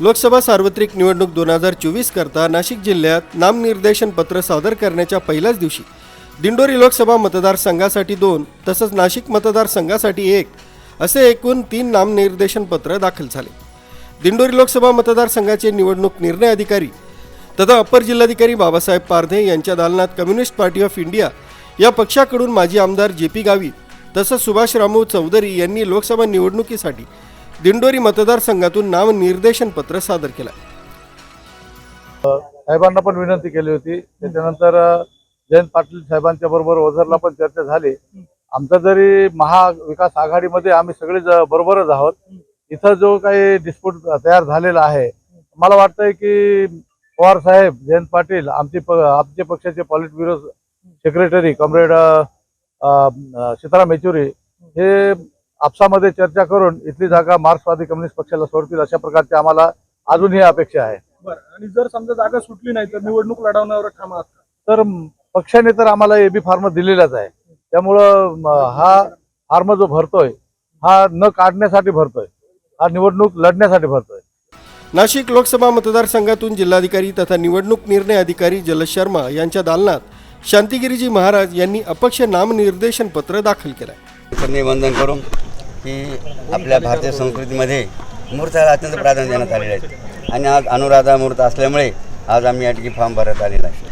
लोकसभा सार्वत्रिक निवडणूक दोन हजार चोवीस करता नाशिक जिल्ह्यात नामनिर्देशन पत्र सादर करण्याच्या पहिल्याच दिवशी दिंडोरी लोकसभा मतदारसंघासाठी दोन तसंच नाशिक मतदारसंघासाठी एक असे एकूण तीन नामनिर्देशन पत्र दाखल झाले. दिंडोरी लोकसभा मतदारसंघाचे निवडणूक निर्णय अधिकारी तथा अपर जिल्हाधिकारी बाबासाहेब पारधे यांच्या दालनात कम्युनिस्ट पार्टी ऑफ इंडिया या पक्षाकडून माजी आमदार जे पी गावी तसंच सुभाष रामू चौधरी यांनी लोकसभा निवडणुकीसाठी दिंडोरी मतदारसंघातून नामनिर्देशन पत्र सादर केलं. साहेबांना पण विनंती केली होती. त्याच्यानंतर जयंत पाटील साहेबांच्या बरोबर ओझरला पण चर्चा झाली. आमचा जरी महाविकास आघाडीमध्ये आम्ही सगळे बरोबरच आहोत. इथं जो काही डिस्प्यूट तयार झालेला आहे मला वाटतंय की पवार साहेब जयंत पाटील आमचे आमचे पक्षाचे polit bureau secretary comrade Sitaram Yechury हे आपसामध्ये चर्चा करून इथली जागा मार्क्सवादी कम्युनिस्ट पक्षाला सोडतील अशा प्रकारची आम्हाला अजूनही अपेक्षा आहे. बरं आणि जर समजा जागा सुटली नाही तर निवडणूक लढवण्यावर ठाम आहात का? तर पक्षाने तर आम्हाला एबी फॉर्म दिलेलाच आहे. त्यामुळं म, हा फॉर्म जो भरतोय हा न काढण्यासाठी भरतोय. हा निवडणूक लढण्यासाठी भरतोय. नाशिक लोकसभा मतदारसंघातून जिल्हाधिकारी तथा निवडणूक निर्णय अधिकारी जलज शर्मा यांच्या दालनात शांतिगिरीजी महाराज यांनी अपक्ष नामनिर्देशन पत्र दाखल केलं वंदन करून की आपल्या भारतीय संस्कृतीमध्ये मूर्ताला अत्यंत प्राधान्य देण्यात आलेले आहे. आणि आज अनुराधा मूर्त असल्यामुळे आज आम्ही या ठिकाणी फॉर्म भरत आलेला आहे.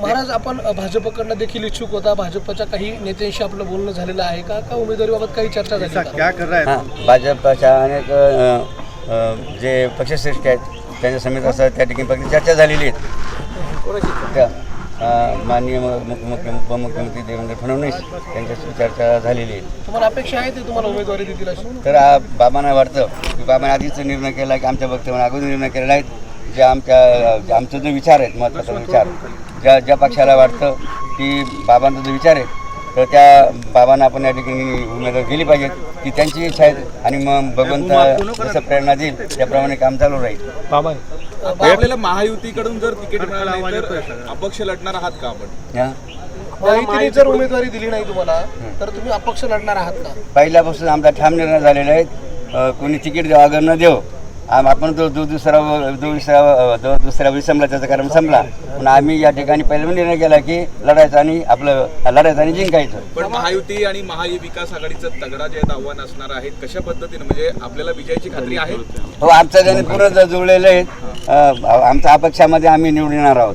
महाराज आपण भाजपकडनं देखील इच्छुक होता. भाजपच्या काही नेत्यांशी आपलं बोलणं झालेलं आहे का? का उमेदवारीबाबत काही चर्चा झाली का? हां? भाजपच्या अनेक जे पक्षश्रेष्ठ आहेत त्यांच्या समेत असं त्या ठिकाणी फक्त चर्चा झालेली आहे. माननीय उपमुख्यमंत्री देवेंद्र फडणवीस यांच्याशी चर्चा झालेली आहे. तुम्हाला अपेक्षा आहे ते तुम्हाला उमेदवारी देतील अशी? तर बाबांना वाटतं की बाबांनी आधीच निर्णय केला की आमच्या वक्तव्याने अगोदर निर्णय केलेला आहे. जे आमच्या आमचे जो विचार आहेत महत्त्वाचा विचार ज्या ज्या पक्षाला वाटतं की बाबांचा जो विचार आहे तर त्या बाबांना आपण या ठिकाणी उमेदवार गेली पाहिजेत की त्यांची इच्छा आहे आणि मग भगवंत जसं प्रेरणा देईल त्याप्रमाणे काम चालू राहील. आपल्याला महायुतीकडून जर तिकीट मिळालं नाही तर अपक्ष लढणार आहात का आपण? हां जर उमेदवारी दिली नाही तुम्हाला तर तुम्ही अपक्ष लढणार आहात का? पहिल्यापासून आमचा ठाम निर्णय झालेला आहे. कोणी तिकीट देऊ अगर न देऊ. आम आपण जो जो दुसरा जो दुसरा जो दुसरा वेळी संपला त्याचा कारण संपला. पण आम्ही या ठिकाणी पहिला निर्णय केला की लढायचं आणि आपलं लढायचं आणि जिंकायचं. पण महायुती आणि महाविकास आघाडीचं तगडा जे आहेत आव्हान असणार आहेत कशा पद्धतीने? म्हणजे आपल्याला विजयाची खात्री आहे? हो आमचं त्याने पूर्ण जुळलेलं आहे आमच्या अपेक्षामध्ये आम्ही निवडणार आहोत.